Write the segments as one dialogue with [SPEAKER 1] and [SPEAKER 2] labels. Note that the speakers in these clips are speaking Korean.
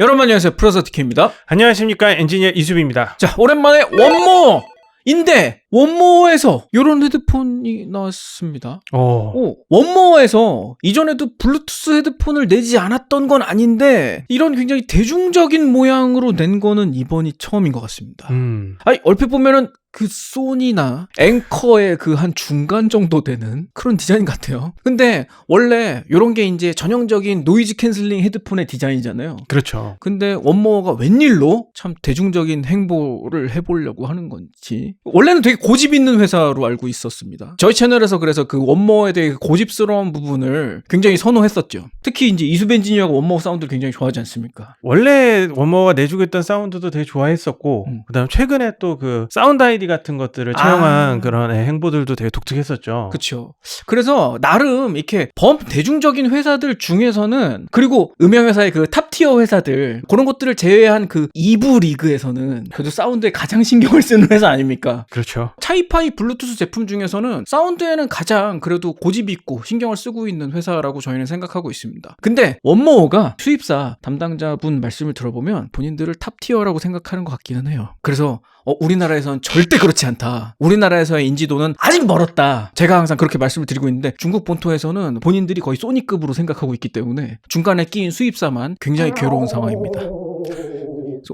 [SPEAKER 1] 여러분 안녕하세요. 프로서티케입니다.
[SPEAKER 2] 안녕하십니까 엔지니어 이수빈입니다.
[SPEAKER 1] 자, 오랜만에 원모 인데 원모에서 이런 헤드폰이 나왔습니다.
[SPEAKER 2] 오.
[SPEAKER 1] 오, 원모에서 이전에도 블루투스 헤드폰을 내지 않았던 건 아닌데 이런 굉장히 대중적인 모양으로 낸 거는 이번이 처음인 것 같습니다.
[SPEAKER 2] 음.
[SPEAKER 1] 아니 얼핏 보면은 그 소니나 앵커의 그 한 중간 정도 되는 그런 디자인 같아요. 근데 원래 이런 게 이제 전형적인 노이즈 캔슬링 헤드폰의 디자인이잖아요.
[SPEAKER 2] 그렇죠.
[SPEAKER 1] 근데 원모어가 웬일로 참 대중적인 행보를 해보려고 하는 건지 원래는 되게 고집 있는 회사로 알고 있었습니다. 저희 채널에서 그래서 그 원모어에 대해 고집스러운 부분을 굉장히 선호했었죠. 특히 이제 이수벤 엔지니어가 원모어 사운드를 굉장히 좋아하지 않습니까?
[SPEAKER 2] 원래 원모가 내주고 있던 사운드도 되게 좋아했었고
[SPEAKER 1] 음.
[SPEAKER 2] 그다음 최근에 또 그 사운드 아이 디 같은 것들을 채용한
[SPEAKER 1] 아.
[SPEAKER 2] 그런 예, 행보들도 되게 독특했었죠.
[SPEAKER 1] 그렇죠. 그래서 나름 이렇게 범 대중적인 회사들 중에서는 그리고 음향 회사의 그 탑티어 회사들 그런 것들을 제외한 그 2부 리그에서는 그래도 사운드에 가장 신경을 쓰는 회사 아닙니까?
[SPEAKER 2] 그렇죠.
[SPEAKER 1] 차이파이 블루투스 제품 중에서는 사운드에는 가장 그래도 고집 있고 신경을 쓰고 있는 회사라고 저희는 생각하고 있습니다. 근데 원모어가 수입사 담당자분 말씀을 들어보면 본인들을 탑티어라고 생각하는 것 같기는 해요. 그래서 어, 우리나라에선 절대 그렇지 않다. 우리나라에서의 인지도는 아직 멀었다. 제가 항상 그렇게 말씀을 드리고 있는데 중국 본토에서는 본인들이 거의 소니급으로 생각하고 있기 때문에 중간에 끼인 수입사만 굉장히 괴로운 상황입니다.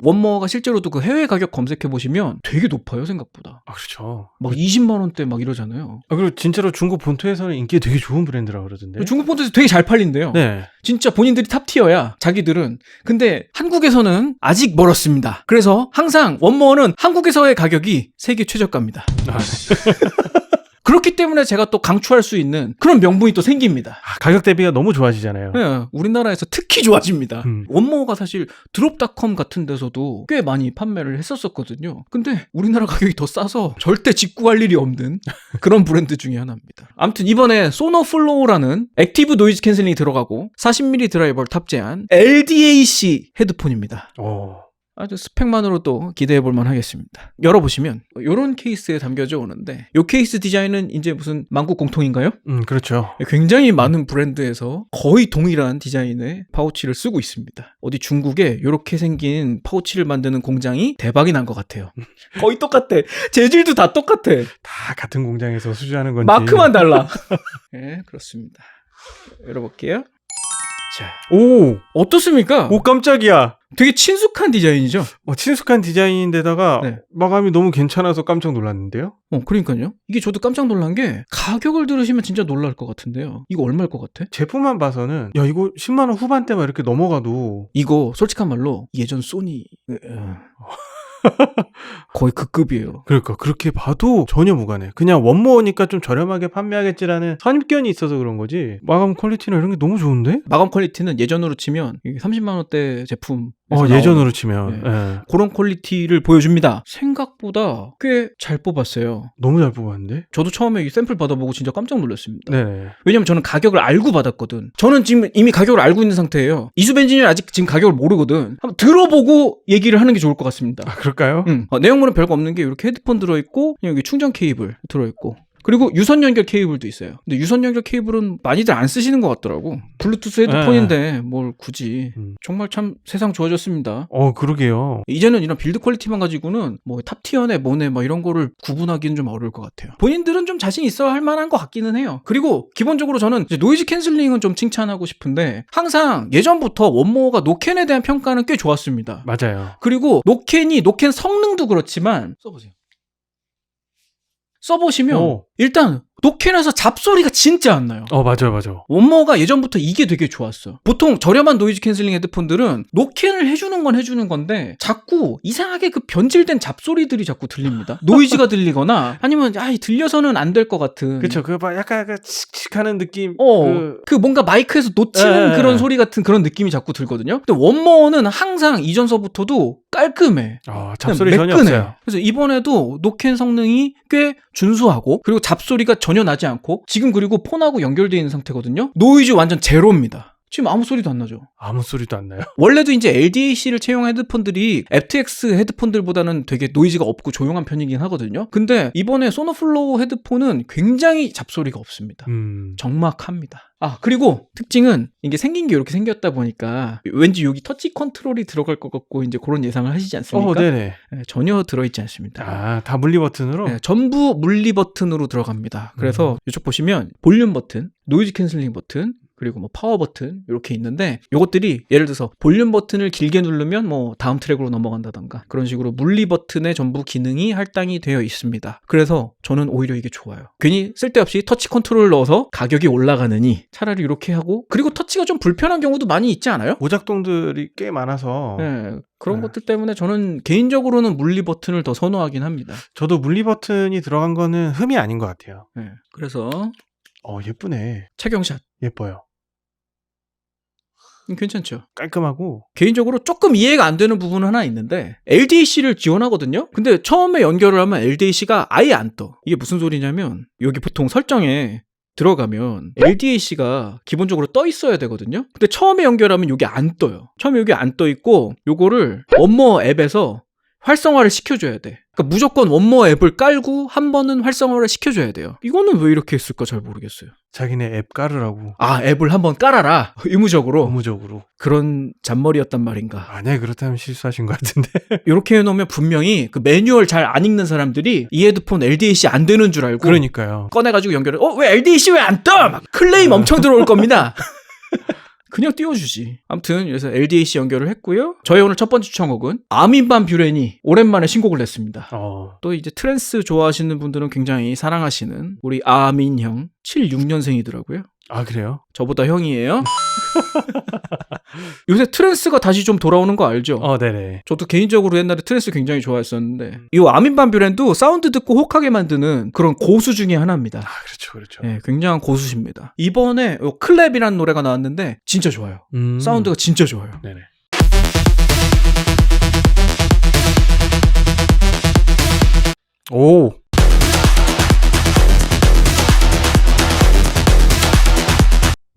[SPEAKER 1] 원모어가 실제로도 그 해외 가격 검색해 보시면 되게 높아요 생각보다.
[SPEAKER 2] 아 그렇죠.
[SPEAKER 1] 막 20만 원대 막 이러잖아요.
[SPEAKER 2] 아, 그리고 진짜로 중국 본토에서는 인기 되게 좋은 브랜드라 그러던데.
[SPEAKER 1] 중국 본토에서 되게 잘 팔린대요.
[SPEAKER 2] 네.
[SPEAKER 1] 진짜 본인들이 탑 티어야. 자기들은. 근데 한국에서는 아직 멀었습니다. 그래서 항상 원모어는 한국에서의 가격이 세계 최저가입니다.
[SPEAKER 2] 아, 네.
[SPEAKER 1] 그렇기 때문에 제가 또 강추할 수 있는 그런 명분이 또 생깁니다.
[SPEAKER 2] 아, 가격 대비가 너무 좋아지잖아요.
[SPEAKER 1] 네, 우리나라에서 특히 좋아집니다.
[SPEAKER 2] 음.
[SPEAKER 1] 원모어가 사실 드롭닷컴 같은 데서도 꽤 많이 판매를 했었었거든요. 근데 우리나라 가격이 더 싸서 절대 직구할 일이 없는 그런 브랜드 중에 하나입니다. 아무튼 이번에 소노 플로우라는 액티브 노이즈 캔슬링이 들어가고 40mm 드라이버를 탑재한 LDAC 헤드폰입니다.
[SPEAKER 2] 오.
[SPEAKER 1] 아주 스펙만으로도 기대해 볼 만 하겠습니다. 열어보시면 이런 케이스에 담겨져 오는데 이 케이스 디자인은 이제 무슨 만국 공통인가요?
[SPEAKER 2] 음 그렇죠.
[SPEAKER 1] 굉장히 많은 브랜드에서 거의 동일한 디자인의 파우치를 쓰고 있습니다. 어디 중국에 이렇게 생긴 파우치를 만드는 공장이 대박이 난 것 같아요. 거의 똑같아. 재질도 다 똑같아.
[SPEAKER 2] 다 같은 공장에서 수주하는 건지.
[SPEAKER 1] 마크만 달라. 네, 그렇습니다. 열어볼게요. 자,
[SPEAKER 2] 오.
[SPEAKER 1] 어떻습니까?
[SPEAKER 2] 오 깜짝이야.
[SPEAKER 1] 되게 친숙한 디자인이죠?
[SPEAKER 2] 어, 친숙한 디자인인데다가
[SPEAKER 1] 네.
[SPEAKER 2] 마감이 너무 괜찮아서 깜짝 놀랐는데요.
[SPEAKER 1] 어, 그러니까요. 이게 저도 깜짝 놀란 게 가격을 들으시면 진짜 놀랄 것 같은데요. 이거 얼마일 것 같아?
[SPEAKER 2] 제품만 봐서는 야 이거 10만 원 후반대만 이렇게 넘어가도
[SPEAKER 1] 이거 솔직한 말로 예전 소니 거의 그 급이에요.
[SPEAKER 2] 그러니까 그렇게 봐도 전혀 무관해. 그냥 원모어니까 좀 저렴하게 판매하겠지라는 선입견이 있어서 그런 거지. 마감 퀄리티나 이런 게 너무 좋은데?
[SPEAKER 1] 마감 퀄리티는 예전으로 치면 30만 원대 제품
[SPEAKER 2] 어 예전으로 치면
[SPEAKER 1] 네.
[SPEAKER 2] 예.
[SPEAKER 1] 그런 퀄리티를 보여줍니다. 생각보다 꽤 잘 뽑았어요.
[SPEAKER 2] 너무 잘 뽑았는데?
[SPEAKER 1] 저도 처음에 이 샘플 받아보고 진짜 깜짝 놀랐습니다.
[SPEAKER 2] 네네.
[SPEAKER 1] 왜냐면 저는 가격을 알고 받았거든. 저는 지금 이미 가격을 알고 있는 상태예요. 이수벤진이 아직 지금 가격을 모르거든. 한번 들어보고 얘기를 하는 게 좋을 것 같습니다.
[SPEAKER 2] 아 그럴까요?
[SPEAKER 1] 응. 어, 내용물은 별거 없는 게 이렇게 헤드폰 들어있고 그냥 여기 충전 케이블 들어있고 그리고 유선 연결 케이블도 있어요. 근데 유선 연결 케이블은 많이들 안 쓰시는 것 같더라고. 블루투스 헤드폰인데 뭘 굳이.
[SPEAKER 2] 음.
[SPEAKER 1] 정말 참 세상 좋아졌습니다.
[SPEAKER 2] 어 그러게요.
[SPEAKER 1] 이제는 이런 빌드 퀄리티만 가지고는 뭐 탑티어네 뭐네 뭐 이런 거를 구분하기는 좀 어려울 것 같아요. 본인들은 좀 자신 있어 할 만한 것 같기는 해요. 그리고 기본적으로 저는 노이즈 캔슬링은 좀 칭찬하고 싶은데 항상 예전부터 원모어가 노캔에 대한 평가는 꽤 좋았습니다.
[SPEAKER 2] 맞아요.
[SPEAKER 1] 그리고 노캔이 노캔 성능도 그렇지만 써보세요. 써보시면
[SPEAKER 2] 오.
[SPEAKER 1] 일단 노캔에서 잡소리가 진짜 안 나요.
[SPEAKER 2] 어 맞아요 맞아요.
[SPEAKER 1] 원모가 예전부터 이게 되게 좋았어. 보통 저렴한 노이즈 캔슬링 헤드폰들은 노캔을 해주는 건 해주는 건데 자꾸 이상하게 그 변질된 잡소리들이 자꾸 들립니다. 노이즈가 들리거나 아니면 아 들려서는 안 될 것 같은.
[SPEAKER 2] 그거 봐 약간 약간 칙칙하는 느낌.
[SPEAKER 1] 어,
[SPEAKER 2] 그...
[SPEAKER 1] 그, 뭔가 마이크에서 놓치는
[SPEAKER 2] 예,
[SPEAKER 1] 그런
[SPEAKER 2] 예.
[SPEAKER 1] 소리 같은 그런 느낌이 자꾸 들거든요. 근데 원모어는 항상 이전서부터도 깔끔해.
[SPEAKER 2] 어, 잡소리 전혀. 없어요.
[SPEAKER 1] 그래서 이번에도 노캔 성능이 꽤 준수하고 그리고 잡소리가 전혀 나지 않고 지금 그리고 폰하고 연결되어 있는 상태거든요. 노이즈 완전 제로입니다. 지금 아무 소리도 안 나죠.
[SPEAKER 2] 아무 소리도 안 나요.
[SPEAKER 1] 원래도 이제 LDAC를 채용한 헤드폰들이 FTX 헤드폰들보다는 되게 노이즈가 없고 조용한 편이긴 하거든요. 근데 이번에 소노플로우 헤드폰은 굉장히 잡소리가 없습니다.
[SPEAKER 2] 음.
[SPEAKER 1] 정막합니다. 아, 그리고 특징은 이게 생긴 게 이렇게 생겼다 보니까 왠지 여기 터치 컨트롤이 들어갈 것 같고 이제 그런 예상을 하시지 않습니까?
[SPEAKER 2] 어, 네네.
[SPEAKER 1] 네, 전혀 들어있지 않습니다.
[SPEAKER 2] 아, 다 물리 버튼으로?
[SPEAKER 1] 네, 전부 물리 버튼으로 들어갑니다. 그래서 이쪽 보시면 볼륨 버튼, 노이즈 캔슬링 버튼, 그리고 뭐 파워 버튼 이렇게 있는데 요것들이 예를 들어서 볼륨 버튼을 길게 누르면 뭐 다음 트랙으로 넘어간다던가 그런 식으로 물리 버튼의 전부 기능이 할당이 되어 있습니다. 그래서 저는 오히려 이게 좋아요. 괜히 쓸데없이 터치 컨트롤을 넣어서 가격이 올라가느니 차라리 이렇게 하고 그리고 터치가 좀 불편한 경우도 많이 있지 않아요?
[SPEAKER 2] 오작동들이 꽤 많아서
[SPEAKER 1] 네, 그런
[SPEAKER 2] 네.
[SPEAKER 1] 것들 때문에 저는 개인적으로는 물리 버튼을 더 선호하긴 합니다.
[SPEAKER 2] 저도 물리 버튼이 들어간 거는 흠이 아닌 것 같아요.
[SPEAKER 1] 네, 그래서
[SPEAKER 2] 어, 예쁘네.
[SPEAKER 1] 착용샷
[SPEAKER 2] 예뻐요.
[SPEAKER 1] 음, 괜찮죠?
[SPEAKER 2] 깔끔하고
[SPEAKER 1] 개인적으로 조금 이해가 안 되는 부분은 하나 있는데 LDAC를 지원하거든요. 근데 처음에 연결을 하면 LDAC가 아예 안 떠. 이게 무슨 소리냐면 여기 보통 설정에 들어가면 LDAC가 기본적으로 떠 있어야 되거든요. 근데 처음에 연결하면 여기 안 떠요. 처음에 여기 안 떠 있고 요거를 원모 앱에서 활성화를 시켜줘야 돼. 그러니까 무조건 원모 앱을 깔고 한 번은 활성화를 시켜줘야 돼요. 이거는 왜 이렇게 했을까 잘 모르겠어요.
[SPEAKER 2] 자기네 앱 깔으라고
[SPEAKER 1] 아 앱을 한번 깔아라 의무적으로
[SPEAKER 2] 의무적으로.
[SPEAKER 1] 그런 잔머리였단 말인가.
[SPEAKER 2] 아네 그렇다면 실수하신 것 같은데.
[SPEAKER 1] 이렇게 해놓으면 분명히 그 매뉴얼 잘 안 읽는 사람들이 이 헤드폰 LDAC 안 되는 줄 알고
[SPEAKER 2] 그러니까요.
[SPEAKER 1] 꺼내가지고 연결을 어 왜 LDAC 왜 안 떠? 막 클레임 엄청 들어올 겁니다. 그냥 띄워주지. 아무튼 그래서 LDAC 연결을 했고요. 저희 오늘 첫 번째 추천곡은 아민반 뷰렌이 오랜만에 신곡을 냈습니다.
[SPEAKER 2] 어.
[SPEAKER 1] 또 이제 트랜스 좋아하시는 분들은 굉장히 사랑하시는 우리 아민 형 76년생이더라고요.
[SPEAKER 2] 아 그래요?
[SPEAKER 1] 저보다 형이에요. 요새 트랜스가 다시 좀 돌아오는 거 알죠?
[SPEAKER 2] 어 네네.
[SPEAKER 1] 저도 개인적으로 옛날에 트랜스 굉장히 좋아했었는데 이 아민 반 뷰렌도 사운드 듣고 혹하게 만드는 그런 고수 중에 하나입니다.
[SPEAKER 2] 아 그렇죠 그렇죠.
[SPEAKER 1] 네, 굉장한 고수십니다. 이번에 요 클랩이라는 노래가 나왔는데 진짜 좋아요.
[SPEAKER 2] 음.
[SPEAKER 1] 사운드가 진짜 좋아요.
[SPEAKER 2] 네네. 오.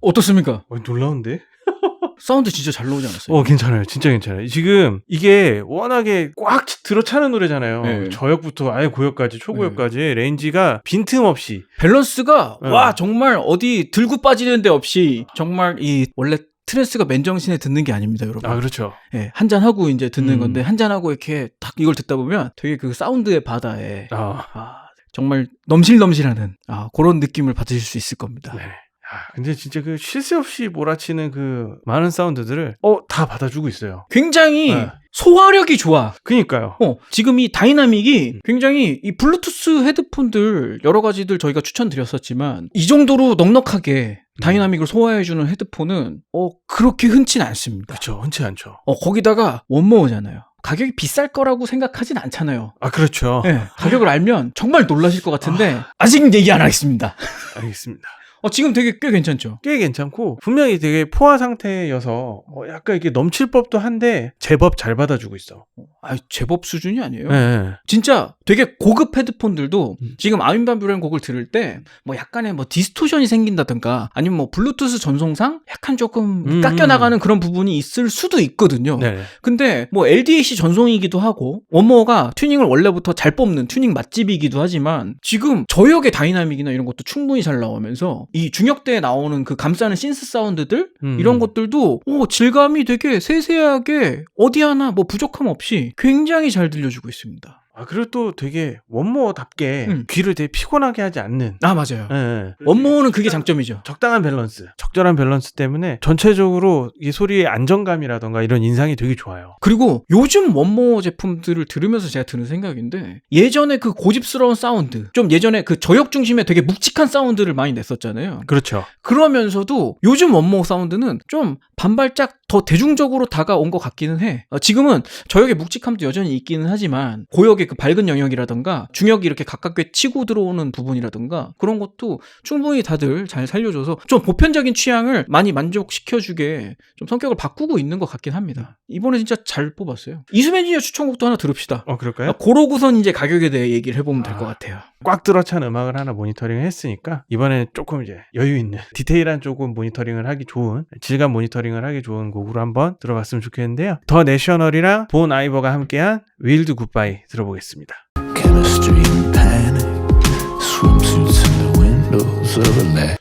[SPEAKER 1] 어떻습니까?
[SPEAKER 2] 어, 놀라운데?
[SPEAKER 1] 사운드 진짜 잘 나오지 않았어요?
[SPEAKER 2] 어 괜찮아요 진짜 괜찮아요 지금 이게 워낙에 꽉 들어차는 노래잖아요
[SPEAKER 1] 네.
[SPEAKER 2] 저역부터 아예 고역까지 초고역까지 레인지가 빈틈없이
[SPEAKER 1] 밸런스가
[SPEAKER 2] 네.
[SPEAKER 1] 와 정말 어디 들고 빠지는 데 없이 정말 이 원래 트랜스가 맨정신에 듣는 게 아닙니다, 여러분.
[SPEAKER 2] 아 그렇죠
[SPEAKER 1] 예, 한잔 하고 이제 듣는
[SPEAKER 2] 음.
[SPEAKER 1] 건데 한잔 하고 이렇게 딱 이걸 듣다 보면 되게 그 사운드의 바다에
[SPEAKER 2] 아
[SPEAKER 1] 아, 정말 넘실넘실하는 아, 그런 느낌을 받으실 수 있을 겁니다.
[SPEAKER 2] 네. 아, 근데 진짜 그 쉴 새 없이 몰아치는 그 많은 사운드들을 어 다 받아주고 있어요
[SPEAKER 1] 굉장히
[SPEAKER 2] 네.
[SPEAKER 1] 소화력이 좋아.
[SPEAKER 2] 그니까요
[SPEAKER 1] 어, 지금 이 다이나믹이 굉장히 이 블루투스 헤드폰들 여러 가지들 저희가 추천드렸었지만 이 정도로 넉넉하게 다이나믹을 소화해주는 헤드폰은 어 그렇게 흔치는 않습니다.
[SPEAKER 2] 그렇죠 흔치 않죠
[SPEAKER 1] 어 거기다가 원모어잖아요. 가격이 비쌀 거라고 생각하진 않잖아요.
[SPEAKER 2] 아 그렇죠
[SPEAKER 1] 예, 가격을 알면 정말 놀라실 것 같은데 아직 얘기 안 하겠습니다.
[SPEAKER 2] 알겠습니다
[SPEAKER 1] 어, 지금 되게 꽤 괜찮죠.
[SPEAKER 2] 꽤 괜찮고 분명히 되게 포화 상태여서 어, 약간 이게 넘칠 법도 한데 제법 잘 받아주고 있어
[SPEAKER 1] 아, 제법 수준이 아니에요.
[SPEAKER 2] 네.
[SPEAKER 1] 진짜 되게 고급 헤드폰들도
[SPEAKER 2] 음.
[SPEAKER 1] 지금 아민반뷰라는 곡을 들을 때 뭐 약간의 뭐 디스토션이 생긴다든가 아니면 뭐 블루투스 전송상 약간 조금
[SPEAKER 2] 음.
[SPEAKER 1] 깎여 나가는 그런 부분이 있을 수도 있거든요.
[SPEAKER 2] 네.
[SPEAKER 1] 근데 뭐 LDAC 전송이기도 하고 원모어가 튜닝을 원래부터 잘 뽑는 튜닝 맛집이기도 하지만 지금 저역의 다이나믹이나 이런 것도 충분히 잘 나오면서 이 중역대에 나오는 그 감싸는 신스 사운드들
[SPEAKER 2] 음.
[SPEAKER 1] 이런 것들도 오, 질감이 되게 세세하게 어디 하나 뭐 부족함 없이 굉장히 잘 들려주고 있습니다.
[SPEAKER 2] 아 그리고 또 되게 원모어답게
[SPEAKER 1] 음.
[SPEAKER 2] 귀를 되게 피곤하게 하지 않는
[SPEAKER 1] 아 맞아요.
[SPEAKER 2] 예, 예.
[SPEAKER 1] 원모어는 그게 장점이죠.
[SPEAKER 2] 적당한 밸런스 적절한 밸런스 때문에 전체적으로 이 소리의 안정감이라던가 이런 인상이 되게 좋아요
[SPEAKER 1] 그리고 요즘 원모 제품들을 들으면서 제가 드는 생각인데 예전에 그 고집스러운 사운드 좀 예전에 그 저역 중심의 되게 묵직한 사운드를 많이 냈었잖아요.
[SPEAKER 2] 그렇죠
[SPEAKER 1] 그러면서도 요즘 원모 사운드는 좀 반발짝 더 대중적으로 다가온 것 같기는 해. 어, 지금은 저역의 묵직함도 여전히 있기는 하지만 고역의 그 밝은 영역이라던가 중역이 이렇게 가깝게 치고 들어오는 부분이라던가 그런 것도 충분히 다들 잘 살려줘서 좀 보편적인 취향을 많이 만족시켜주게 좀 성격을 바꾸고 있는 것 같긴 합니다. 이번에 진짜 잘 뽑았어요. 이수맨 지니어 추천곡도 하나 들읍시다.
[SPEAKER 2] 어 그럴까요?
[SPEAKER 1] 고로구선 이제 가격에 대해 얘기를 해보면 될것
[SPEAKER 2] 아.
[SPEAKER 1] 같아요.
[SPEAKER 2] 꽉 들어찬 음악을 하나 모니터링을 했으니까 이번에 조금 이제 여유 있는 디테일한 조금 모니터링을 하기 좋은 질감 모니터링을 하기 좋은 곡으로 한번 들어봤으면 좋겠는데요. 더 내셔널이랑 본 아이버가 함께한 윌드 굿바이 들어보겠습니다.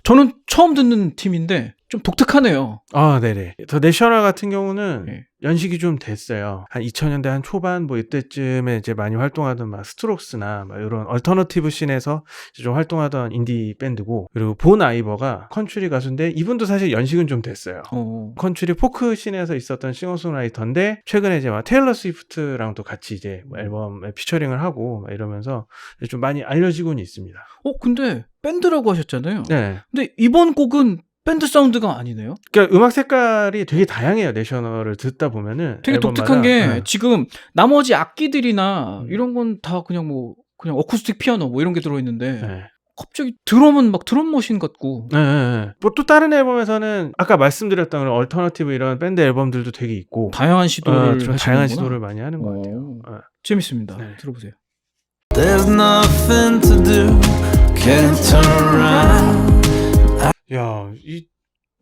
[SPEAKER 1] 저는 처음 듣는 팀인데 좀 독특하네요.
[SPEAKER 2] 아, 네네. 더 내셔널 같은 경우는
[SPEAKER 1] 네.
[SPEAKER 2] 연식이 좀 됐어요. 한 2000년대 한 초반 뭐 이때쯤에 이제 많이 활동하던 막 스트록스나 막 이런 얼터너티브 씬에서 좀 활동하던 인디 밴드고 그리고 본 아이버가 컨츄리 가수인데 이분도 사실 연식은 좀 됐어요.
[SPEAKER 1] 어.
[SPEAKER 2] 컨츄리 포크 씬에서 있었던 싱어송라이터인데 최근에 이제 막 테일러 스위프트랑도 같이 이제 뭐 앨범에 피처링을 하고 막 이러면서 좀 많이 알려지고는 있습니다.
[SPEAKER 1] 어, 근데 밴드라고 하셨잖아요.
[SPEAKER 2] 네.
[SPEAKER 1] 근데 이번 곡은 밴드 사운드가 아니네요.
[SPEAKER 2] 그러니까 음악 색깔이 되게 다양해요. 내셔널을 듣다 보면은
[SPEAKER 1] 되게
[SPEAKER 2] 앨범마다.
[SPEAKER 1] 독특한 게
[SPEAKER 2] 네.
[SPEAKER 1] 지금 나머지 악기들이나
[SPEAKER 2] 음.
[SPEAKER 1] 이런 건 다 그냥 뭐 그냥 어쿠스틱 피아노 뭐 이런 게 들어 있는데
[SPEAKER 2] 네.
[SPEAKER 1] 갑자기 드럼은 막 드럼 머신 같고
[SPEAKER 2] 네, 네, 네. 뭐또 다른 앨범에서는 아까 말씀드렸던 그런 얼터너티브 이런 밴드 앨범들도 되게 있고
[SPEAKER 1] 다양한 시도를
[SPEAKER 2] 어,
[SPEAKER 1] 하시는구나.
[SPEAKER 2] 다양한 시도를 많이 하는 것 같아요.
[SPEAKER 1] 어,
[SPEAKER 2] 어.
[SPEAKER 1] 재밌습니다.
[SPEAKER 2] 네.
[SPEAKER 1] 들어보세요.
[SPEAKER 3] There's nothing to do. Can't turn around.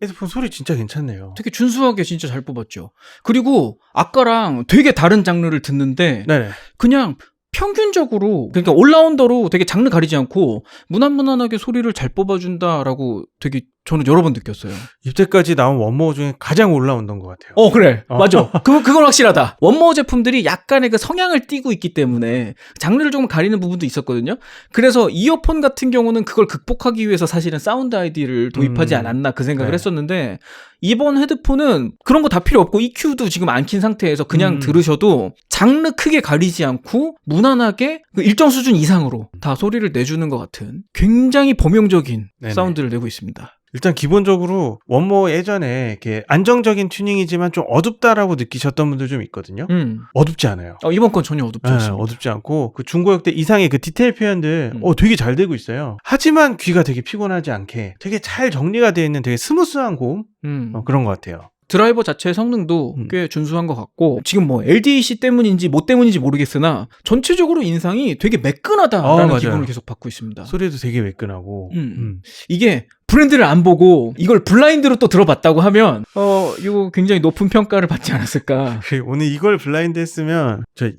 [SPEAKER 2] 헤드폰 소리 진짜 괜찮네요.
[SPEAKER 1] 되게 준수하게 진짜 잘 뽑았죠. 그리고 아까랑 되게 다른 장르를 듣는데
[SPEAKER 2] 네네.
[SPEAKER 1] 그냥 평균적으로 그러니까 올라운더로 되게 장르 가리지 않고 무난무난하게 소리를 잘 뽑아준다라고 되게 저는 여러 번 느꼈어요.
[SPEAKER 2] 이때까지 나온 원모어 중에 가장 올라온던 것 같아요.
[SPEAKER 1] 어 그래
[SPEAKER 2] 어.
[SPEAKER 1] 맞아 그 그건 확실하다 원모 제품들이 약간의 그 성향을 띠고 있기 때문에 장르를 조금 가리는 부분도 있었거든요 그래서 이어폰 같은 경우는 그걸 극복하기 위해서 사실은 사운드 아이디를 도입하지
[SPEAKER 2] 음.
[SPEAKER 1] 않았나 그 생각을
[SPEAKER 2] 네.
[SPEAKER 1] 했었는데 이번 헤드폰은 그런 거 다 필요 없고 EQ도 지금 안 킨 상태에서 그냥
[SPEAKER 2] 음.
[SPEAKER 1] 들으셔도 장르 크게 가리지 않고 무난하게 그 일정 수준 이상으로 다 소리를 내주는 것 같은 굉장히 범용적인
[SPEAKER 2] 네네.
[SPEAKER 1] 사운드를 내고 있습니다
[SPEAKER 2] 일단 기본적으로 원모 예전에 이렇게 안정적인 튜닝이지만 좀 어둡다라고 느끼셨던 분들 좀 있거든요.
[SPEAKER 1] 음.
[SPEAKER 2] 어둡지 않아요.
[SPEAKER 1] 어, 이번 건 전혀 어둡지
[SPEAKER 2] 네,
[SPEAKER 1] 않습니다
[SPEAKER 2] 어둡지 않고 그 중고역대 이상의 그 디테일 표현들
[SPEAKER 1] 음.
[SPEAKER 2] 어 되게 잘 되고 있어요. 하지만 귀가 되게 피곤하지 않게 되게 잘 정리가 되어 있는 되게 스무스한 고음
[SPEAKER 1] 음.
[SPEAKER 2] 어, 그런 것 같아요.
[SPEAKER 1] 드라이버 자체의 성능도
[SPEAKER 2] 음.
[SPEAKER 1] 꽤 준수한 것 같고 지금 뭐 LDC 때문인지 뭐 때문인지 모르겠으나 전체적으로 인상이 되게 매끈하다라는
[SPEAKER 2] 어, 맞아요.
[SPEAKER 1] 기분을 계속 받고 있습니다.
[SPEAKER 2] 소리도 되게 매끈하고
[SPEAKER 1] 음.
[SPEAKER 2] 음.
[SPEAKER 1] 이게 브랜드를 안 보고 이걸 블라인드로 또 들어봤다고 하면 어 이거 굉장히 높은 평가를 받지 않았을까.
[SPEAKER 2] 그 오늘 이걸 블라인드 했으면 저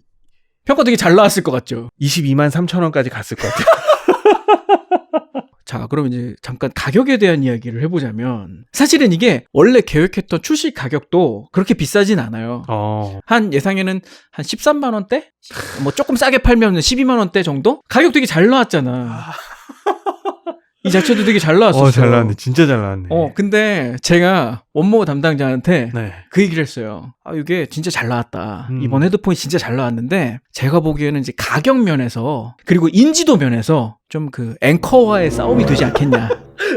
[SPEAKER 1] 평가 되게 잘 나왔을 것 같죠.
[SPEAKER 2] 22만 3천 원까지 갔을 것 같아요.
[SPEAKER 1] 자, 그럼 이제 잠깐 가격에 대한 이야기를 해보자면 사실은 이게 원래 계획했던 출시 가격도 그렇게 비싸진 않아요.
[SPEAKER 2] 어.
[SPEAKER 1] 한 예상에는 한 13만 원대? 뭐 조금 싸게 팔면 12만 원대 정도? 가격 되게 잘 나왔잖아. 이 자체도 되게 잘 나왔었어.
[SPEAKER 2] 어, 잘 나왔네. 진짜 잘 나왔네.
[SPEAKER 1] 어, 근데 제가 원모 담당자한테
[SPEAKER 2] 네.
[SPEAKER 1] 그 얘기를 했어요. 아, 이게 진짜 잘 나왔다.
[SPEAKER 2] 음.
[SPEAKER 1] 이번 헤드폰이 진짜 잘 나왔는데 제가 보기에는 이제 가격 면에서 그리고 인지도 면에서 좀 그 앵커와의 싸움이 되지 않겠냐.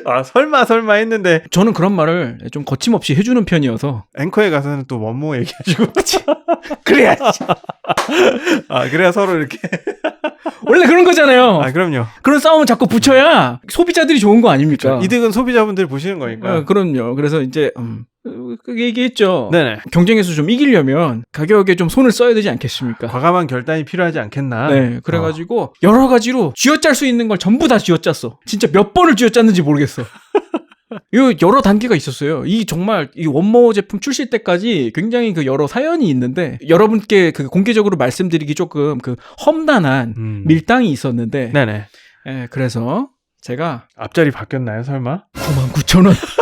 [SPEAKER 2] 아, 설마 설마 했는데
[SPEAKER 1] 저는 그런 말을 좀 거침없이 해주는 편이어서
[SPEAKER 2] 앵커에 가서는 또 원모 얘기하시고
[SPEAKER 1] 그래야지.
[SPEAKER 2] 아, 그래야 서로 이렇게
[SPEAKER 1] 원래 그런 거잖아요.
[SPEAKER 2] 아, 그럼요.
[SPEAKER 1] 그런 싸움은 자꾸 붙여야 소비자들이 좋은 거 아닙니까?
[SPEAKER 2] 이득은 소비자분들 보시는 거니까.
[SPEAKER 1] 어, 그럼요. 그래서 이제 음, 그 얘기했죠.
[SPEAKER 2] 네네.
[SPEAKER 1] 경쟁에서 좀 이기려면 가격에 좀 손을 써야 되지 않겠습니까?
[SPEAKER 2] 과감한 결단이 필요하지 않겠나.
[SPEAKER 1] 네, 그래가지고 여러 가지로 쥐어짤 수 있는 걸 전부 다 쥐어짰어. 진짜 몇 번을 쥐어짰는지 모르겠어. 이 여러 단계가 있었어요. 이 정말 이 원모 제품 출시 때까지 굉장히 그 여러 사연이 있는데 여러분께 그 공개적으로 말씀드리기 조금 그 험난한
[SPEAKER 2] 음.
[SPEAKER 1] 밀당이 있었는데,
[SPEAKER 2] 네네.
[SPEAKER 1] 예, 그래서 제가
[SPEAKER 2] 앞자리 바뀌었나요, 설마?
[SPEAKER 1] 99,000원.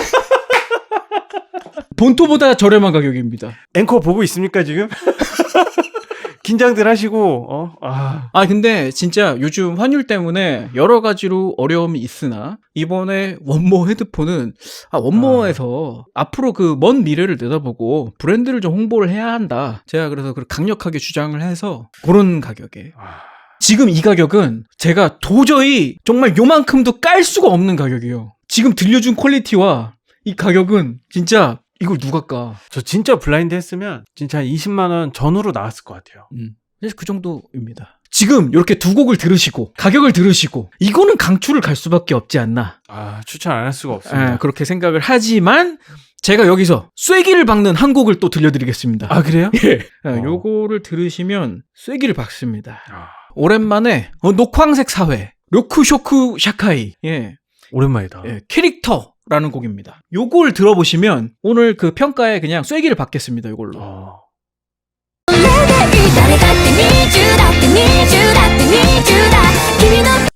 [SPEAKER 1] 본토보다 저렴한 가격입니다.
[SPEAKER 2] 앵커 보고 있습니까, 지금? 긴장들 하시고, 어, 아.
[SPEAKER 1] 아, 근데 진짜 요즘 환율 때문에 여러 가지로 어려움이 있으나 이번에 원모 헤드폰은 아, 원모에서 앞으로 그 먼 미래를 내다보고 브랜드를 좀 홍보를 해야 한다. 제가 그래서 그 강력하게 주장을 해서 그런 가격에
[SPEAKER 2] 아.
[SPEAKER 1] 지금 이 가격은 제가 도저히 정말 요만큼도 깔 수가 없는 가격이에요. 지금 들려준 퀄리티와 이 가격은 진짜 이걸 누가 까?
[SPEAKER 2] 저 진짜 블라인드 했으면 진짜 한 20만 원 전후로 나왔을 것 같아요.
[SPEAKER 1] 음. 그래서 그 정도입니다. 지금 이렇게 두 곡을 들으시고 가격을 들으시고 이거는 강추를 갈 수밖에 없지 않나
[SPEAKER 2] 아, 추천 안 할 수가 없습니다.
[SPEAKER 1] 예, 그렇게 생각을 하지만 제가 여기서 쐐기를 박는 한 곡을 또 들려드리겠습니다.
[SPEAKER 2] 아, 그래요?
[SPEAKER 1] 예. 예,
[SPEAKER 2] 어.
[SPEAKER 1] 요거를 들으시면 쐐기를 박습니다.
[SPEAKER 2] 아.
[SPEAKER 1] 오랜만에 어, 녹황색 사회 료쿠쇼쿠 샤카이. 예.
[SPEAKER 2] 오랜만이다.
[SPEAKER 1] 예, 캐릭터 라는 곡입니다. 요걸 들어보시면 오늘 그 평가에 그냥 쐐기를 받겠습니다. 요걸로.
[SPEAKER 2] 어.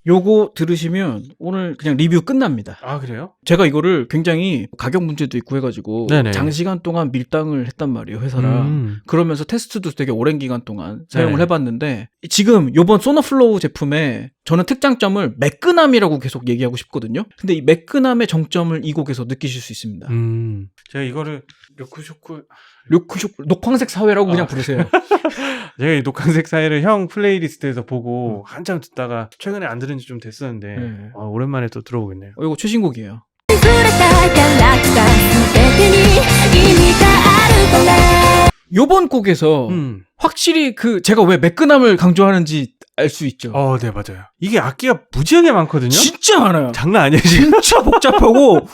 [SPEAKER 1] 요거 들으시면 오늘 그냥 리뷰 끝납니다.
[SPEAKER 2] 아 그래요?
[SPEAKER 1] 제가 이거를 굉장히 가격 문제도 있고 해가지고
[SPEAKER 2] 네네.
[SPEAKER 1] 장시간 동안 밀당을 했단 말이에요 회사랑
[SPEAKER 2] 음.
[SPEAKER 1] 그러면서 테스트도 되게 오랜 기간 동안 사용을
[SPEAKER 2] 네네.
[SPEAKER 1] 해봤는데 지금 요번 소너플로우 제품에 저는 특장점을 매끈함이라고 계속 얘기하고 싶거든요 근데 이 매끈함의 정점을 이 곡에서 느끼실 수 있습니다
[SPEAKER 2] 음. 제가 이거를 료쿠쇼쿠
[SPEAKER 1] 녹색, 녹황색 사회라고 그냥
[SPEAKER 2] 아.
[SPEAKER 1] 부르세요.
[SPEAKER 2] 제가 이 녹황색 사회를 형 플레이리스트에서 보고 음. 한참 듣다가 최근에 안 들은 지 좀 됐었는데
[SPEAKER 1] 네.
[SPEAKER 2] 아, 오랜만에 또 들어보겠네요.
[SPEAKER 1] 어, 이거 최신곡이에요. 요번 곡에서
[SPEAKER 2] 음.
[SPEAKER 1] 확실히 그 제가 왜 매끈함을 강조하는지 알 수 있죠
[SPEAKER 2] 어, 네, 맞아요. 이게 악기가 무지하게 많거든요?
[SPEAKER 1] 진짜 많아요
[SPEAKER 2] 장난 아니에요, 지금.
[SPEAKER 1] 진짜 복잡하고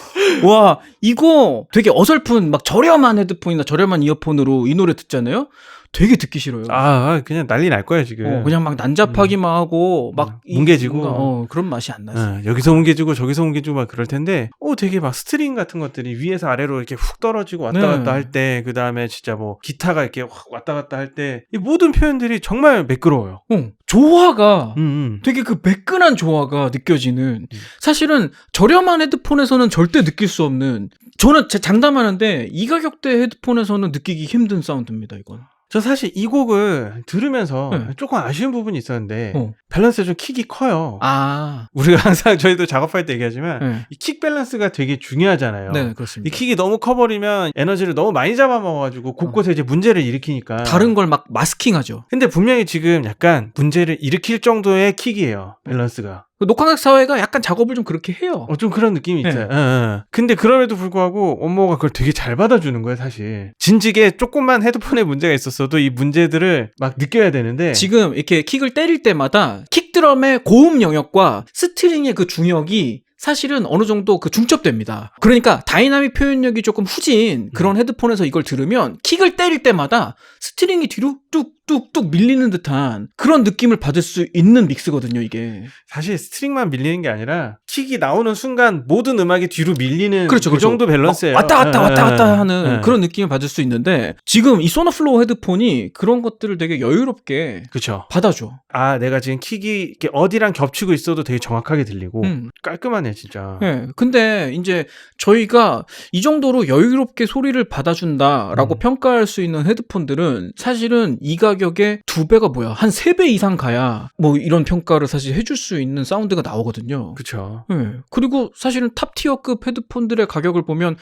[SPEAKER 1] 와 이거 되게 어설픈 막 저렴한 헤드폰이나 저렴한 이어폰으로 이 노래 듣잖아요. 되게 듣기 싫어요.
[SPEAKER 2] 아, 아, 그냥 난리 날 거예요, 지금.
[SPEAKER 1] 어, 그냥 막 난잡하기만 하고 막
[SPEAKER 2] 음,
[SPEAKER 1] 이-
[SPEAKER 2] 뭉개지고.
[SPEAKER 1] 어, 그런 맛이 안 나지.
[SPEAKER 2] 어, 여기서 옮겨주고 저기서 옮겨주고 막 그럴 텐데, 어, 되게 막 스트링 같은 것들이 위에서 아래로 이렇게 훅 떨어지고 왔다
[SPEAKER 1] 네.
[SPEAKER 2] 갔다 할 때, 그 다음에 진짜 뭐 기타가 이렇게 확 왔다 갔다 할 때, 이 모든 표현들이 정말 매끄러워요.
[SPEAKER 1] 어, 조화가
[SPEAKER 2] 음, 음.
[SPEAKER 1] 되게 그 매끈한 조화가 느껴지는
[SPEAKER 2] 음.
[SPEAKER 1] 사실은 저렴한 헤드폰에서는 절대 느낄 수 없는 저는 제 장담하는데 이 가격대 헤드폰에서는 느끼기 힘든 사운드입니다 이건.
[SPEAKER 2] 저 사실 이 곡을 들으면서
[SPEAKER 1] 네.
[SPEAKER 2] 조금 아쉬운 부분이 있었는데,
[SPEAKER 1] 어.
[SPEAKER 2] 밸런스가 좀 킥이 커요.
[SPEAKER 1] 아,
[SPEAKER 2] 우리가 항상 저희도 작업할 때 얘기하지만,
[SPEAKER 1] 네,
[SPEAKER 2] 이킥 밸런스가 되게 중요하잖아요. 네이
[SPEAKER 1] 그렇습니다.
[SPEAKER 2] 킥이 너무 커버리면 에너지를 너무 많이 잡아먹어가지고 곳곳에 이제 문제를 일으키니까.
[SPEAKER 1] 다른 걸 막 마스킹하죠.
[SPEAKER 2] 근데 분명히 지금 약간 문제를 일으킬 정도의 킥이에요. 밸런스가.
[SPEAKER 1] 그 녹화각 사회가 약간 작업을 좀 그렇게 해요.
[SPEAKER 2] 어, 좀 그런 느낌이
[SPEAKER 1] 네.
[SPEAKER 2] 있어요. 응, 응. 근데 그럼에도 불구하고 원모가 그걸 되게 잘 받아주는 거예요, 사실. 진직에 조금만 헤드폰에 문제가 있었어도 이 문제들을 막 느껴야 되는데.
[SPEAKER 1] 지금 이렇게 킥을 때릴 때마다 킥드럼의 고음 영역과 스트링의 그 중역이 사실은 어느 정도 그 중첩됩니다. 그러니까 다이나믹 표현력이 조금 후진 그런 헤드폰에서 이걸 들으면 킥을 때릴 때마다 스트링이 뒤로 뚝뚝뚝 밀리는 듯한 그런 느낌을 받을 수 있는 믹스거든요, 이게.
[SPEAKER 2] 사실 스트링만 밀리는 게 아니라 킥이 나오는 순간 모든 음악이 뒤로 밀리는
[SPEAKER 1] 그렇죠,
[SPEAKER 2] 그
[SPEAKER 1] 그렇죠.
[SPEAKER 2] 정도 밸런스예요.
[SPEAKER 1] 막 왔다 갔다
[SPEAKER 2] 응,
[SPEAKER 1] 왔다
[SPEAKER 2] 응,
[SPEAKER 1] 갔다
[SPEAKER 2] 응.
[SPEAKER 1] 하는
[SPEAKER 2] 응.
[SPEAKER 1] 그런 느낌을 받을 수 있는데 지금 이 소노플로우 헤드폰이 그런 것들을 되게 여유롭게
[SPEAKER 2] 그쵸.
[SPEAKER 1] 받아줘.
[SPEAKER 2] 아, 내가 지금 킥이 이렇게 어디랑 겹치고 있어도 되게 정확하게 들리고
[SPEAKER 1] 음.
[SPEAKER 2] 깔끔하네, 진짜.
[SPEAKER 1] 예. 근데 이제 저희가 이 정도로 여유롭게 소리를 받아준다라고
[SPEAKER 2] 음.
[SPEAKER 1] 평가할 수 있는 헤드폰들은 사실은 이 가격에 두 배가 뭐야 한 세 배 이상 가야 뭐 이런 평가를 사실 해줄 수 있는 사운드가 나오거든요.
[SPEAKER 2] 그쵸.
[SPEAKER 1] 예. 그리고 사실은 탑 티어급 헤드폰들의 가격을 보면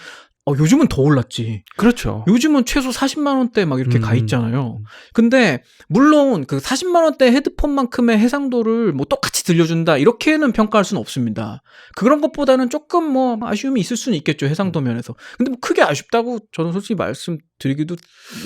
[SPEAKER 1] 어, 요즘은 더 올랐지.
[SPEAKER 2] 그렇죠.
[SPEAKER 1] 요즘은 최소 40만 원대 막 이렇게
[SPEAKER 2] 음.
[SPEAKER 1] 가 있잖아요. 근데 물론 그 40만 원대 헤드폰만큼의 해상도를 뭐 똑같이 들려준다 이렇게는 평가할 수는 없습니다. 그런 것보다는 조금 뭐 아쉬움이 있을 수는 있겠죠 해상도 면에서. 근데 뭐 크게 아쉽다고 저는 솔직히 말씀드리기도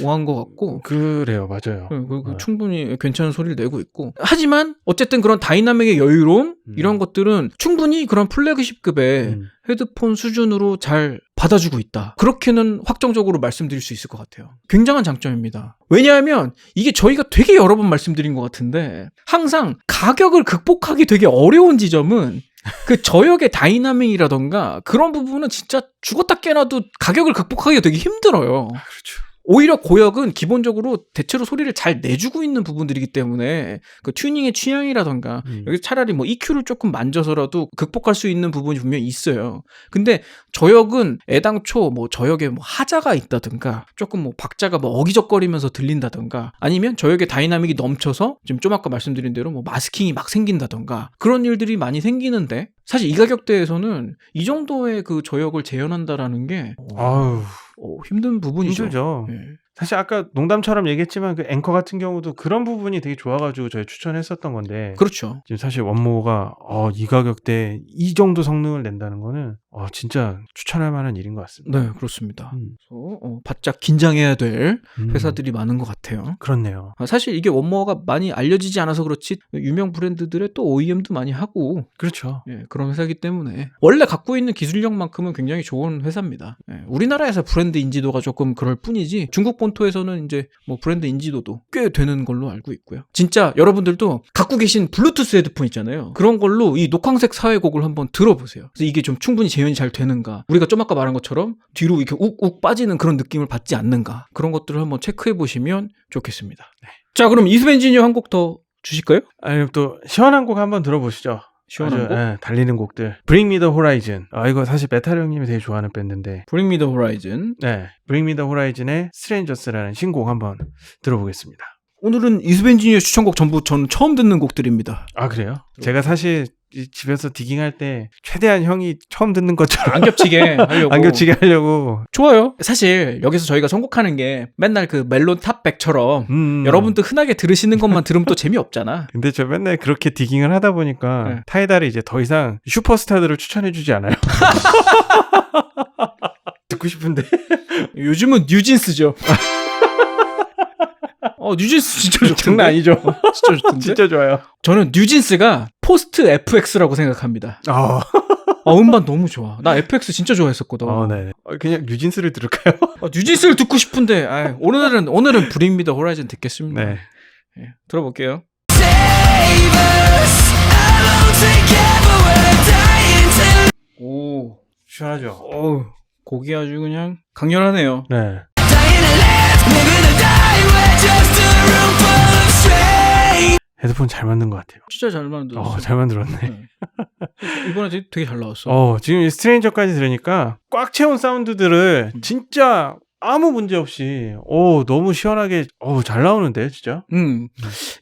[SPEAKER 1] 뭐한 것 같고.
[SPEAKER 2] 그래요, 맞아요.
[SPEAKER 1] 예, 그리고
[SPEAKER 2] 네.
[SPEAKER 1] 충분히 괜찮은 소리를 내고 있고. 하지만 어쨌든 그런 다이나믹의 여유로움
[SPEAKER 2] 음.
[SPEAKER 1] 이런 것들은 충분히 그런 플래그십급의
[SPEAKER 2] 음.
[SPEAKER 1] 헤드폰 수준으로 잘 받아주고 있다. 그렇게는 확정적으로 말씀드릴 수 있을 것 같아요. 굉장한 장점입니다. 왜냐하면 이게 저희가 되게 여러 번 말씀드린 것 같은데 항상 가격을 극복하기 되게 어려운 지점은 그 저역의 다이나믹이라던가 그런 부분은 진짜 죽었다 깨나도 가격을 극복하기가 되게 힘들어요.
[SPEAKER 2] 그렇죠.
[SPEAKER 1] 오히려 고역은 기본적으로 대체로 소리를 잘 내주고 있는 부분들이기 때문에 그 튜닝의 취향이라던가
[SPEAKER 2] 음.
[SPEAKER 1] 여기 차라리 뭐 EQ를 조금 만져서라도 극복할 수 있는 부분이 분명히 있어요. 근데 저역은 애당초 뭐 저역에 뭐 하자가 있다든가 조금 뭐 박자가 뭐 어기적거리면서 들린다든가 아니면 저역의 다이나믹이 넘쳐서 지금 좀 아까 말씀드린 대로 뭐 마스킹이 막 생긴다든가 그런 일들이 많이 생기는데 사실 이 가격대에서는 이 정도의 그 저역을 재현한다라는 게
[SPEAKER 2] 아우,
[SPEAKER 1] 어, 힘든 부분이죠.
[SPEAKER 2] 힘들죠.
[SPEAKER 1] 예.
[SPEAKER 2] 사실 아까 농담처럼 얘기했지만 그 앵커 같은 경우도 그런 부분이 되게 좋아가지고 저희 추천했었던 건데
[SPEAKER 1] 그렇죠.
[SPEAKER 2] 지금 사실 원모가 어, 이 가격대 이 정도 성능을 낸다는 거는 어, 진짜 추천할 만한 일인 것 같습니다.
[SPEAKER 1] 네, 그렇습니다.
[SPEAKER 2] 음.
[SPEAKER 1] 그래서 어, 바짝 긴장해야 될
[SPEAKER 2] 음.
[SPEAKER 1] 회사들이 많은 것 같아요.
[SPEAKER 2] 그렇네요.
[SPEAKER 1] 아, 사실 이게 원모어가 많이 알려지지 않아서 그렇지 유명 브랜드들의 또 OEM도 많이 하고
[SPEAKER 2] 그렇죠.
[SPEAKER 1] 예, 그런 회사이기 때문에 원래 갖고 있는 기술력만큼은 굉장히 좋은 회사입니다. 예, 우리나라에서 브랜드 인지도가 조금 그럴 뿐이지 중국 본토에서는 이제 뭐 브랜드 인지도도 꽤 되는 걸로 알고 있고요. 진짜 여러분들도 갖고 계신 블루투스 헤드폰 있잖아요. 그런 걸로 이 녹황색 사회곡을 한번 들어보세요. 그래서 이게 좀 충분히 재 현이 잘 되는가? 우리가 좀 아까 말한 것처럼 뒤로 이렇게 욱욱 빠지는 그런 느낌을 받지 않는가? 그런 것들을 한번 체크해 보시면 좋겠습니다. 자, 그럼 이수 엔지니어 한 곡 더 주실까요?
[SPEAKER 2] 아니 또 시원한 곡 한번 들어보시죠.
[SPEAKER 1] 시원한
[SPEAKER 2] 아주,
[SPEAKER 1] 곡?
[SPEAKER 2] 예, 달리는 곡들. Bring Me the Horizon. 아 이거 사실 메탈 형님이 되게 좋아하는 밴드인데.
[SPEAKER 1] Bring Me the Horizon.
[SPEAKER 2] 네, Bring Me the Horizon의 Strangers라는 신곡 한번 들어보겠습니다.
[SPEAKER 1] 오늘은 이수 엔지니어 추천곡 전부 저는 처음 듣는 곡들입니다.
[SPEAKER 2] 아 그래요? 제가 사실 이 집에서 디깅할 때 최대한 형이 처음 듣는 것처럼
[SPEAKER 1] 안 겹치게 하려고.
[SPEAKER 2] 안 겹치게 하려고.
[SPEAKER 1] 좋아요. 사실 여기서 저희가 선곡하는 게 맨날 그 멜론 탑백처럼
[SPEAKER 2] 음.
[SPEAKER 1] 여러분도 흔하게 들으시는 것만 들으면 또 재미없잖아.
[SPEAKER 2] 근데 저 맨날 그렇게 디깅을 하다 보니까
[SPEAKER 1] 네.
[SPEAKER 2] 타이달이 이제 더 이상 슈퍼스타들을 추천해주지 않아요. 듣고 싶은데.
[SPEAKER 1] 요즘은 뉴진스죠. 어, 뉴진스 진짜 좋던데.
[SPEAKER 2] 장난 아니죠?
[SPEAKER 1] 진짜 좋던데.
[SPEAKER 2] 진짜 좋아요.
[SPEAKER 1] 저는 뉴진스가 포스트 FX라고 생각합니다.
[SPEAKER 2] 아,
[SPEAKER 1] 아, 음반 너무 좋아. 나 FX 진짜 좋아했었거든.
[SPEAKER 2] 어, 네. 어, 그냥 뉴진스를 들을까요?
[SPEAKER 1] 아, 뉴진스를 듣고 싶은데 아이, 오늘은 오늘은 브링미더 호라이즌 듣겠습니다.
[SPEAKER 2] 네.
[SPEAKER 1] 예, 들어볼게요. 오,
[SPEAKER 2] 시원하죠?
[SPEAKER 1] 어우, 곡이 아주 그냥 강렬하네요.
[SPEAKER 2] 네. 헤드폰 잘 만든 것 같아요.
[SPEAKER 1] 진짜 잘 만들었어.
[SPEAKER 2] 어, 잘 만들었네.
[SPEAKER 1] 네. 이번에 되게, 잘 나왔어.
[SPEAKER 2] 어, 지금 이 스트레인저까지 들으니까 꽉 채운 사운드들을 진짜 아무 문제 없이, 오, 너무 시원하게, 어, 잘 나오는데, 진짜?
[SPEAKER 1] 음.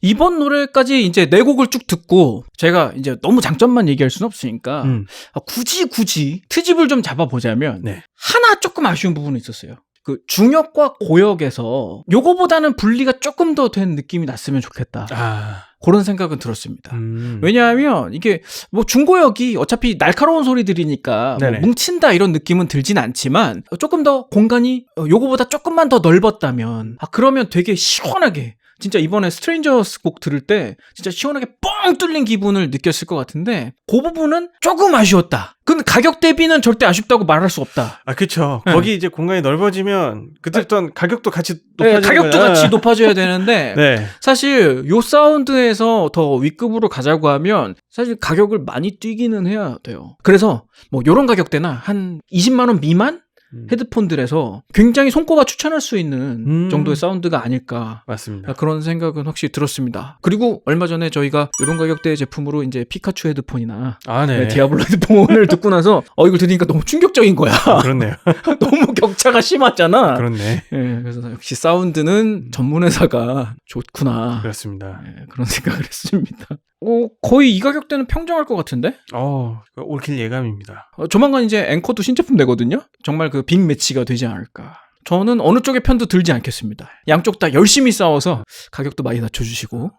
[SPEAKER 1] 이번 노래까지 이제 네 곡을 쭉 듣고 제가 이제 너무 장점만 얘기할 수는 없으니까
[SPEAKER 2] 음.
[SPEAKER 1] 아, 굳이 굳이 트집을 좀 잡아보자면
[SPEAKER 2] 네.
[SPEAKER 1] 하나 조금 아쉬운 부분이 있었어요. 그 중역과 고역에서 요거보다는 분리가 조금 더 된 느낌이 났으면 좋겠다.
[SPEAKER 2] 아,
[SPEAKER 1] 그런 생각은 들었습니다.
[SPEAKER 2] 음.
[SPEAKER 1] 왜냐하면 이게 뭐 중고역이 어차피 날카로운 소리 들이니까 뭐. 뭉친다 이런 느낌은 들진 않지만 조금 더 공간이 어, 요거보다 조금만 더 넓었다면 아 그러면 되게 시원하게 진짜 이번에 스트레인저스 곡 들을 때 진짜 시원하게 뻥 뚫린 기분을 느꼈을 것 같은데 그 부분은 조금 아쉬웠다. 근데 가격 대비는 절대 아쉽다고 말할 수 없다.
[SPEAKER 2] 아, 그쵸.
[SPEAKER 1] 네.
[SPEAKER 2] 거기 이제 공간이 넓어지면, 그때부터 가격도 같이
[SPEAKER 1] 네,
[SPEAKER 2] 높아지는
[SPEAKER 1] 가격도
[SPEAKER 2] 거야.
[SPEAKER 1] 같이 높아져야 되는데
[SPEAKER 2] 네.
[SPEAKER 1] 사실 요 사운드에서 더 윗급으로 가자고 하면 사실 가격을 많이 뛰기는 해야 돼요. 그래서 뭐 요런 가격대나 한 20만 원 미만
[SPEAKER 2] 음.
[SPEAKER 1] 헤드폰들에서 굉장히 손꼽아 추천할 수 있는
[SPEAKER 2] 음.
[SPEAKER 1] 정도의 사운드가 아닐까
[SPEAKER 2] 맞습니다.
[SPEAKER 1] 그런 생각은 확실히 들었습니다. 그리고 얼마 전에 저희가 이런 가격대의 제품으로 이제 피카츄 헤드폰이나
[SPEAKER 2] 아, 네.
[SPEAKER 1] 네, 디아블로 헤드폰을 듣고 나서 어 이걸 들으니까 너무 충격적인 거야.
[SPEAKER 2] 그렇네요.
[SPEAKER 1] 너무 격차가 심하잖아.
[SPEAKER 2] 그렇네.
[SPEAKER 1] 예, 그래서 역시 사운드는 전문 회사가 좋구나.
[SPEAKER 2] 그렇습니다.
[SPEAKER 1] 예, 그런 생각을 했습니다. 어, 거의 이 가격대는 평정할 것 같은데?
[SPEAKER 2] 어, 옳길 예감입니다.
[SPEAKER 1] 어, 조만간 이제 앵커도 신제품 내거든요? 정말 그 빅 매치가 되지 않을까. 저는 어느 쪽의 편도 들지 않겠습니다. 양쪽 다 열심히 싸워서 가격도 많이 낮춰주시고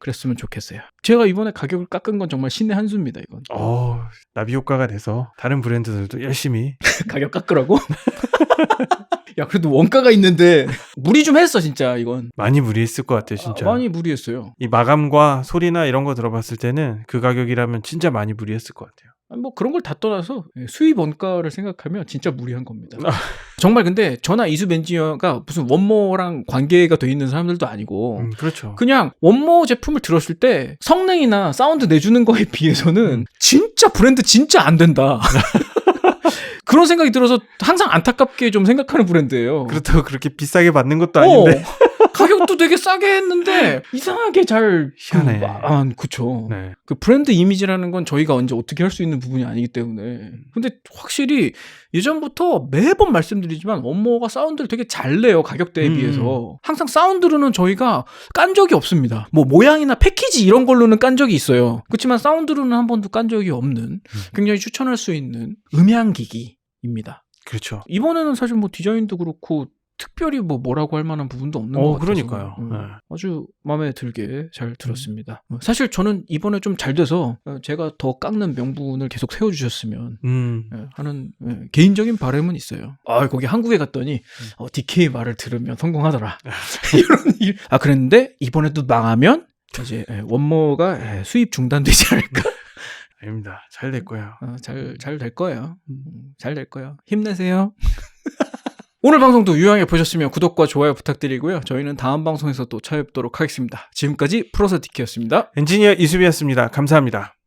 [SPEAKER 1] 그랬으면 좋겠어요. 제가 이번에 가격을 깎은 건 정말 신의 한 수입니다, 이건.
[SPEAKER 2] 어, 나비 효과가 돼서 다른 브랜드들도 열심히
[SPEAKER 1] 가격 깎으라고? 야, 그래도 원가가 있는데 무리 좀 했어, 진짜, 이건.
[SPEAKER 2] 많이 무리했을 것 같아요, 진짜.
[SPEAKER 1] 아, 많이 무리했어요.
[SPEAKER 2] 이 마감과 소리나 이런 거 들어봤을 때는 그 가격이라면 진짜 많이 무리했을 것 같아요.
[SPEAKER 1] 아니, 뭐 그런 걸 다 떠나서 예, 수입 원가를 생각하면 진짜 무리한 겁니다.
[SPEAKER 2] 아.
[SPEAKER 1] 정말 근데 저나 이수 벤지어가 무슨 원모랑 관계가 돼 있는 사람들도 아니고
[SPEAKER 2] 음, 그렇죠.
[SPEAKER 1] 그냥 원모 제품을 들었을 때 성능이나 사운드 내주는 거에 비해서는
[SPEAKER 2] 음.
[SPEAKER 1] 진짜 브랜드 진짜 안 된다. 그런 생각이 들어서 항상 안타깝게 좀 생각하는 브랜드예요.
[SPEAKER 2] 그렇다고 그렇게 비싸게 받는 것도
[SPEAKER 1] 어,
[SPEAKER 2] 아닌데.
[SPEAKER 1] 가격도 되게 싸게 했는데 이상하게 잘
[SPEAKER 2] 희한해.
[SPEAKER 1] 그, 아, 그쵸.
[SPEAKER 2] 네.
[SPEAKER 1] 그 브랜드 이미지라는 건 저희가 언제 어떻게 할 수 있는 부분이 아니기 때문에. 근데 확실히 예전부터 매번 말씀드리지만 원모가 사운드를 되게 잘 내요 가격대에
[SPEAKER 2] 음.
[SPEAKER 1] 비해서. 항상 사운드로는 저희가 깐 적이 없습니다. 뭐 모양이나 패키지 이런 걸로는 깐 적이 있어요. 그렇지만 사운드로는 한 번도 깐 적이 없는 굉장히 추천할 수 있는 음향기기 입니다.
[SPEAKER 2] 그렇죠.
[SPEAKER 1] 이번에는 사실 뭐 디자인도 그렇고 특별히 뭐 뭐라고 할 만한 부분도 없는 것
[SPEAKER 2] 어,
[SPEAKER 1] 같아서
[SPEAKER 2] 그러니까요.
[SPEAKER 1] 음,
[SPEAKER 2] 네.
[SPEAKER 1] 아주 마음에 들게 잘 들었습니다. 어, 사실 저는 이번에 좀 잘 돼서 어, 제가 더 깎는 명분을 계속 세워주셨으면
[SPEAKER 2] 음.
[SPEAKER 1] 예, 하는 예, 개인적인 바람은 있어요. 아 거기 한국에 갔더니 어, DK 말을 들으면 성공하더라. 이런 일. 아 그랬는데 이번에도 망하면 이제 예, 원모가 예, 수입 중단되지 않을까.
[SPEAKER 2] 아닙니다. 잘 될 거예요.
[SPEAKER 1] 잘잘 될 거예요. 음, 잘될 거예요. 힘내세요. 오늘 방송도 유용하게 보셨으면 구독과 좋아요 부탁드리고요. 저희는 다음 방송에서 또 찾아뵙도록 하겠습니다. 지금까지 프로서 디키였습니다.
[SPEAKER 2] 엔지니어 이수비였습니다. 감사합니다.